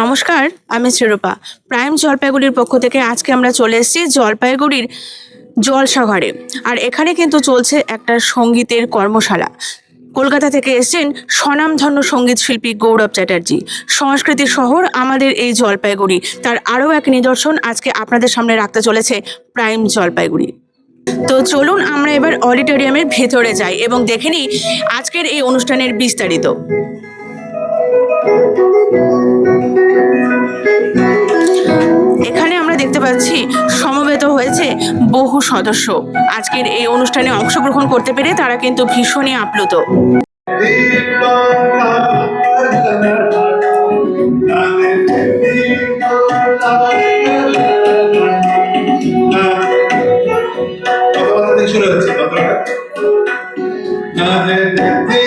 নমস্কার, আমি শ্রীরূপা। প্রাইম জলপাইগুড়ির পক্ষ থেকে আজকে আমরা চলে এসেছি জলপাইগুড়ির জলসাঘরে আর এখানে কিন্তু চলছে একটা সঙ্গীতের কর্মশালা। কলকাতা থেকে এসেছেন স্বনামধন্য সংগীত শিল্পী গৌরব চ্যাটার্জি। সংস্কৃতির শহর আমাদের এই জলপাইগুড়ি। তার আরও এক নিদর্শন আজকে আপনাদের সামনে রাখতে চলেছে প্রাইম জলপাইগুড়ি। তো চলুন আমরা এবার অডিটোরিয়ামের ভেতরে যাই এবং দেখে নিই আজকের এই অনুষ্ঠানের বিস্তারিত। এখানে আমরা দেখতে পাচ্ছি, সমবেত হয়েছে বহু সদস্য। আজকের এই অনুষ্ঠানে অংশগ্রহণ করতে পেরে তারা কিন্তু ভীষণই আপ্লুত।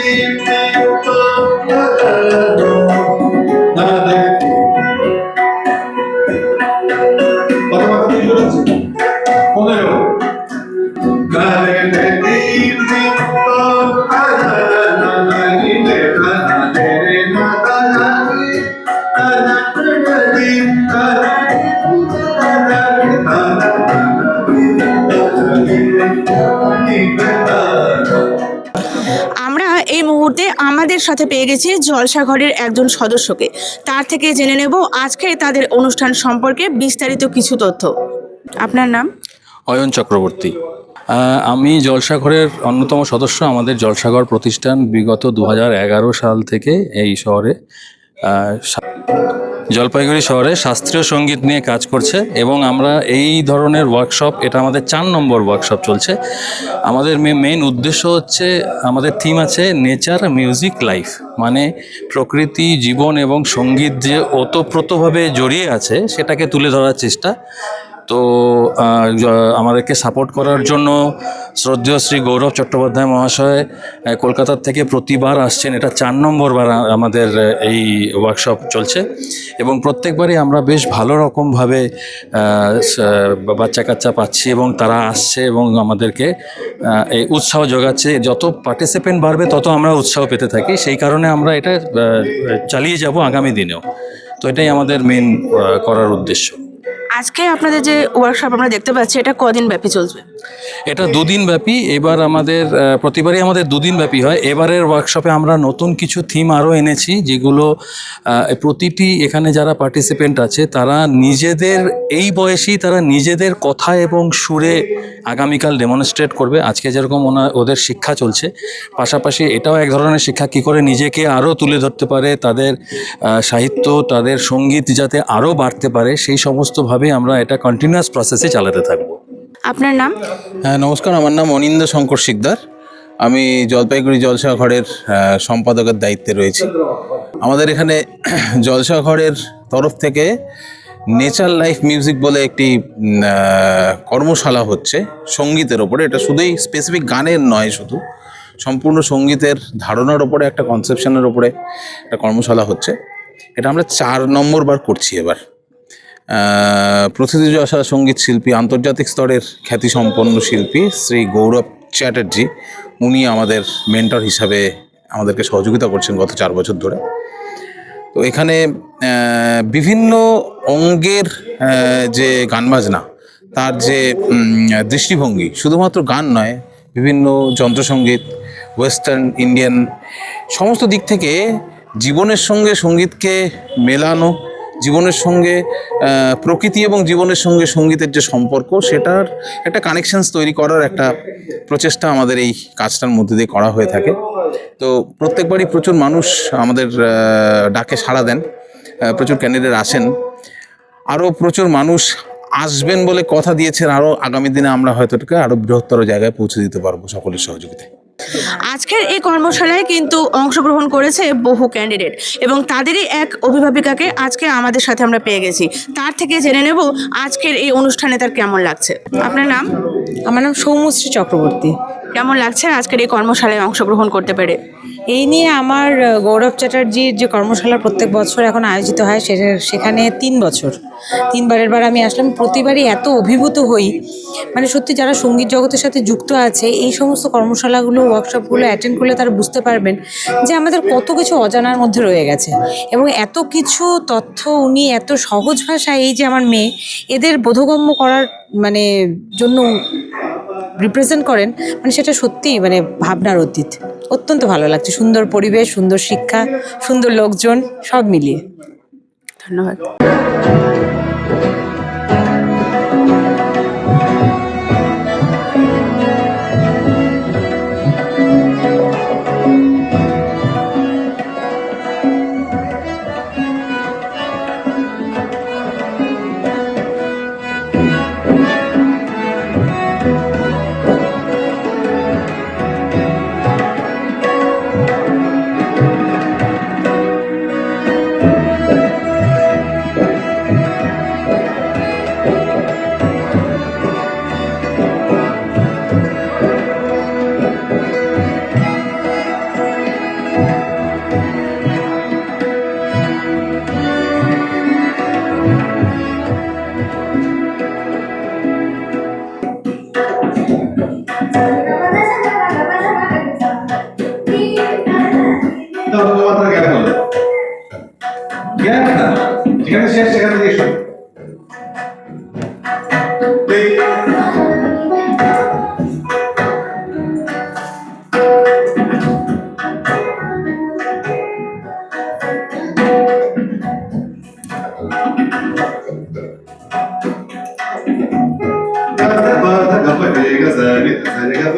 Amen. আমাদের সাথে পেয়ে গেছি জলসাঘরের একজন সদস্যকে। তার থেকে জেনে নেব আজকে তাদের অনুষ্ঠান সম্পর্কে বিস্তারিত কিছু তথ্য। আপনার নাম? অয়ন চক্রবর্তী। আমি জলসাঘরের অন্যতম সদস্য। আমাদের জলসাঘর প্রতিষ্ঠান বিগত দু হাজার এগারো সাল থেকে এই শহরে জলপাইগুড়ি শহরে শাস্ত্রীয় সংগীত নিয়ে কাজ করছে এবং আমরা এই ধরনের ওয়ার্কশপ এটা আমাদের চার নম্বর ওয়ার্কশপ চলছে। আমাদের মেন উদ্দেশ্য হচ্ছে, আমাদের থিম আছে নেচার মিউজিক লাইফ মানে প্রকৃতি, জীবন এবং সংগীত যে ওতপ্রোতভাবে জড়িয়ে আছে, সেটাকে তুলে ধরার চেষ্টা। তো আমাদেরকে সাপোর্ট করার জন্য শ্রদ্ধেয় শ্রী গৌরব চট্টোপাধ্যায় মহাশয় কলকাতার থেকে প্রতিবার আসছেন। এটা চার নম্বরবার আমাদের এই ওয়ার্কশপ চলছে এবং প্রত্যেকবারই আমরা বেশ ভালো রকমভাবে বাচ্চা কাচ্চা পাচ্ছি এবং তারা আসছে এবং আমাদেরকে এই উৎসাহ যোগাচ্ছে। যত পার্টিসিপেন্ট বাড়বে, তত আমরা উৎসাহ পেতে থাকি। সেই কারণে আমরা এটা চালিয়ে যাব আগামী দিনেও। তো এটাই আমাদের মেন করার উদ্দেশ্য। আজকে আপনাদের যে ওয়ার্কশপ আমরা দেখতে পাচ্ছি, এটা কদিন ব্যাপী চলবে এটা দুদিন ব্যাপী। এবার আমাদের প্রতিবারই আমাদের দুদিন ব্যাপী হয়। এবারের ওয়ার্কশপে আমরা নতুন কিছু থিম আরও এনেছি, যেগুলো প্রতিটি এখানে যারা পার্টিসিপেন্ট আছে, তারা নিজেদের, এই বয়সেই তারা নিজেদের কথা এবং সুরে আগামীকাল ডেমনস্ট্রেট করবে। আজকে যেরকম ওনা, ওদের শিক্ষা চলছে, পাশাপাশি এটাও এক ধরনের শিক্ষা, কী করে নিজেকে আরও তুলে ধরতে পারে, তাদের সাহিত্য, তাদের সংগীত যাতে আরও বাড়তে পারে, সেই সমস্তভাবে আমরা এটা কন্টিনিউয়াস প্রসেসে চালাতে থাকব। আপনার নাম? হ্যাঁ নমস্কার আমার নাম অনিন্দ শঙ্কর শিকদার। আমি জলপাইগুড়ি জলসাঘরের আহ, সম্পাদকের দায়িত্বে রয়েছি। আমাদের এখানে জলসাঘরের তরফ থেকে নেচার লাইফ মিউজিক বলে একটি কর্মশালা হচ্ছে সঙ্গীতের ওপরে। এটা শুধুই স্পেসিফিক গানের নয় শুধু সম্পূর্ণ সঙ্গীতের ধারণার ওপরে একটা কনসেপশনের ওপরে একটা কর্মশালা হচ্ছে। এটা আমরা চার নম্বর বার করছি এবার। প্রথিতযশা সংগীত শিল্পী, আন্তর্জাতিক স্তরের খ্যাতিসম্পন্ন শিল্পী শ্রী গৌরব চ্যাটার্জি। উনি আমাদের মেন্টর হিসাবে আমাদেরকে সহযোগিতা করছেন গত চার বছর ধরে। তো এখানে বিভিন্ন অঙ্গের যে গান বাজনা তার যে দৃষ্টিভঙ্গি, শুধুমাত্র গান নয়, বিভিন্ন যন্ত্রসঙ্গীত ওয়েস্টার্ন ইন্ডিয়ান সমস্ত দিক থেকে জীবনের সঙ্গে সঙ্গীতকে মেলানো জীবনের সঙ্গে প্রকৃতি এবং জীবনের সঙ্গে সঙ্গীতের যে সম্পর্ক, সেটার একটা কানেকশানস তৈরি করার একটা প্রচেষ্টা আমাদের এই কাজটার মধ্যে দিয়ে করা হয়ে থাকে। তো প্রত্যেকবারই প্রচুর মানুষ আমাদের ডাকে সাড়া দেন প্রচুর ক্যান্ডিডেট আসেন। আরও প্রচুর মানুষ আসবেন বলে কথা দিয়েছেন, আরও আগামী দিনে আমরা হয়তো আরও বৃহত্তর জায়গায় পৌঁছে দিতে পারব সকলের সহযোগিতায়। আজকের এই কর্মশালায় কিন্তু অংশগ্রহণ করেছে বহু ক্যান্ডিডেট এবং তাদেরই এক অভিভাবিকাকে আজকে আমাদের সাথে আমরা পেয়ে গেছি। তার থেকে জেনে নেব আজকের এই অনুষ্ঠানে তার কেমন লাগছে। আপনার নাম? আমার নাম সৌমশ্রী চক্রবর্তী। কেমন লাগছে আজকের এই কর্মশালায় অংশগ্রহণ করতে পেরে? এই নিয়ে আমার গৌরব চ্যাটার্জির যে কর্মশালা প্রত্যেক বছর এখন আয়োজিত হয়, সেটা, সেখানে তিন বছর। তিনবারের বার আমি আসলাম। প্রতিবারই এত অভিভূত হই। মানে সত্যি যারা সংগীত জগতের সাথে যুক্ত আছে, এই সমস্ত কর্মশালাগুলো ওয়ার্কশপগুলো অ্যাটেন্ড করলে তারা বুঝতে পারবেন যে আমাদের কত কিছু অজানার মধ্যে রয়ে গেছে। এবং এত কিছু তথ্য উনি এত সহজ ভাষায়, এই যে আমার মেয়ে, এদের বোধগম্য করার মানে জন্য রিপ্রেজেন্ট করেন মানে সেটা সত্যিই মানে ভাবনার অতীত। অত্যন্ত ভালো লাগছে। সুন্দর পরিবেশ সুন্দর শিক্ষা সুন্দর লোকজন সব মিলিয়ে। ধন্যবাদ। నిగ సని సని గమ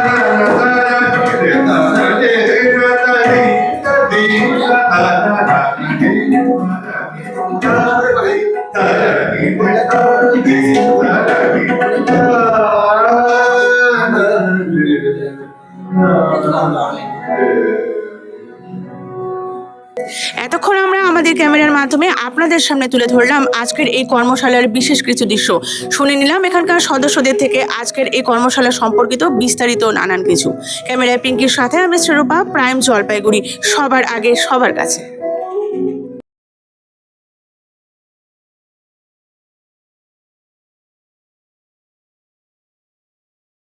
এতক্ষণ আমরা আমাদের ক্যামেরার মাধ্যমে আপনাদের সামনে তুলে ধরলাম আজকের এই কর্মশালার বিশেষ কিছু দৃশ্য। শুনে নিলাম এখানকার সদস্যদের থেকে আজকের এই কর্মশালা সম্পর্কিত বিস্তারিত নানান কিছু। ক্যামেরায় পিঙ্কির সাথে আমি শ্রীরূপা, প্রাইম জলপাইগুড়ি, সবার আগে, সবার কাছে।